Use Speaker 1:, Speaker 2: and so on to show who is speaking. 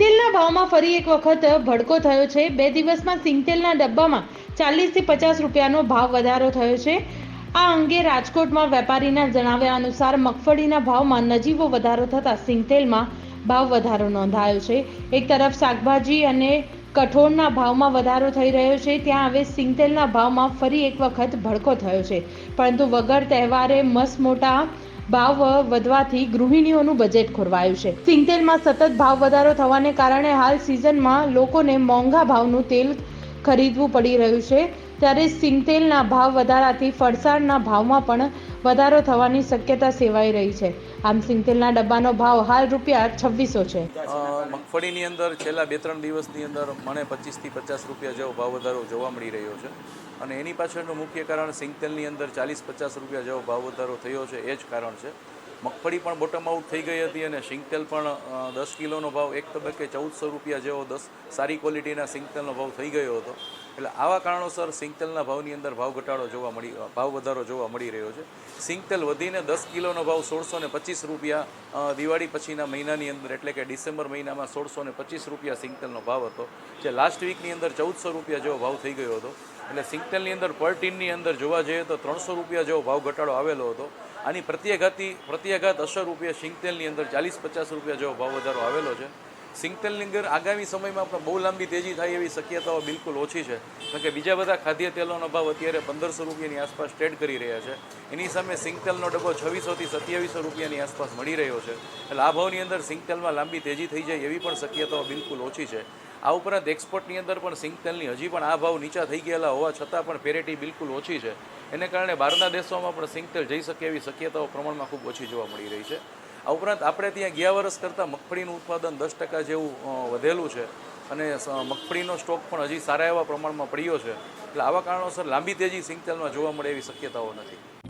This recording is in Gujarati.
Speaker 1: ભાવમાં ફરી એક વખત ભડકો થયો છે. બે દિવસમાં સિંગતેલના ડબ્બામાં ચાલીસથી પચાસ રૂપિયાનો ભાવ વધારો થયો છે. આ અંગે રાજકોટમાં વેપારીના જણાવ્યા અનુસાર મગફળીના ભાવમાં નજીવો વધારો થતાં સિંગતેલમાં ભાવ વધારો નોંધાયો છે. એક તરફ શાકભાજી અને કઠોળના ભાવમાં વધારો થઈ રહ્યો છે. ત્યાં હવે સિંગતેલના ભાવમાં ફરી એક વખત ભડકો થયો છે. પરંતુ વગર તહેવારે મસ મોટા ભાવ વધવાથી ગૃહિણીઓનું બજેટ ખોરવાયું છે. સિંગતેલમાં સતત ભાવ વધારો થવાને કારણે હાલ સિઝનમાં લોકોને મોંઘા ભાવનું તેલ ખરીદવું પડી રહ્યું છે. ત્યારે સિંગતેલના ભાવ વધારાથી ફરસાણના ભાવમાં પણ વધારો થવાની શક્યતા સેવાઈ રહી છે. આમ સિંગતેલના ડબ્બાનો ભાવ હાલ રૂપિયા છવ્વીસો છે.
Speaker 2: મગફળીની અંદર છેલ્લા બે ત્રણ દિવસની અંદર મને પચીસથી પચાસ રૂપિયા જેવો ભાવ વધારો જોવા મળી રહ્યો છે. અને એની પાછળનું મુખ્ય કારણ સિંગતેલની અંદર ચાલીસ પચાસ રૂપિયા જેવો ભાવ વધારો થયો છે, એ જ કારણ છે. મગફળી પણ બોટમ આઉટ થઈ ગઈ હતી અને સિંગતેલ પણ દસ કિલોનો ભાવ, એક તબક્કે ચૌદસો રૂપિયા જેવો દસ સારી ક્વોલિટીના સિંગતેલનો ભાવ થઈ ગયો હતો. એટલે આવા કારણોસર સિંગતેલના ભાવની અંદર ભાવ ઘટાડો જોવા મળી ભાવ વધારો જોવા મળી રહ્યો છે. સિંગતેલ વધીને દસ કિલોનો ભાવ સોળસો ને પચીસ રૂપિયા દિવાળી પછીના મહિનાની અંદર એટલે કે ડિસેમ્બર મહિનામાં સોળસો ને પચીસ રૂપિયા સિંગતેલનો ભાવ હતો. જે લાસ્ટ વીકની અંદર ચૌદસો રૂપિયા જેવો ભાવ થઈ ગયો હતો. એટલે સિંગતેલની અંદર પર ટીનની અંદર જોવા જઈએ તો ત્રણસો રૂપિયા જેવો ભાવ ઘટાડો આવેલો હતો. આની પ્રત્યાઘાતી પ્રત્યાઘાત અસર રૂપિયા, સિંગતેલની અંદર ચાલીસ પચાસ રૂપિયા જેવો ભાવ વધારો આવેલો છે. સિંગતેલની અંદર આગામી સમયમાં પણ બહુ લાંબી તેજી થાય એવી શક્યતાઓ બિલકુલ ઓછી છે. કારણ કે બીજા બધા ખાદ્ય તેલોનો ભાવ અત્યારે પંદરસો રૂપિયાની આસપાસ ટ્રેડ કરી રહ્યા છે. એની સામે સિંગતેલનો ડબ્બો છવ્વીસોથી સત્યાવીસો રૂપિયાની આસપાસ મળી રહ્યો છે. એટલે આ ભાવની અંદર સિંગતેલમાં લાંબી તેજી થઈ જાય એવી પણ શક્યતાઓ બિલકુલ ઓછી છે. આ ઉપરાંત એક્સપોર્ટની અંદર પણ સિંગતેલની હજી પણ આ ભાવ નીચા થઈ ગયેલા હોવા છતાં પણ પેરેટી બિલકુલ ઓછી છે. એને કારણે બહારના દેશોમાં પણ સિંગતેલ જઈ શકે એવી શક્યતાઓ પ્રમાણમાં ખૂબ ઓછી જોવા મળી રહી છે. આ ઉપરાંત આપણે ત્યાં ગયા વર્ષ કરતાં મગફળીનું ઉત્પાદન દસ ટકા જેવું વધેલું છે અને મગફળીનો સ્ટોક પણ હજી સારા એવા પ્રમાણમાં પડ્યો છે. એટલે આવા કારણોસર લાંબી તેજી સિંગતેલમાં જોવા મળે એવી શક્યતાઓ નથી.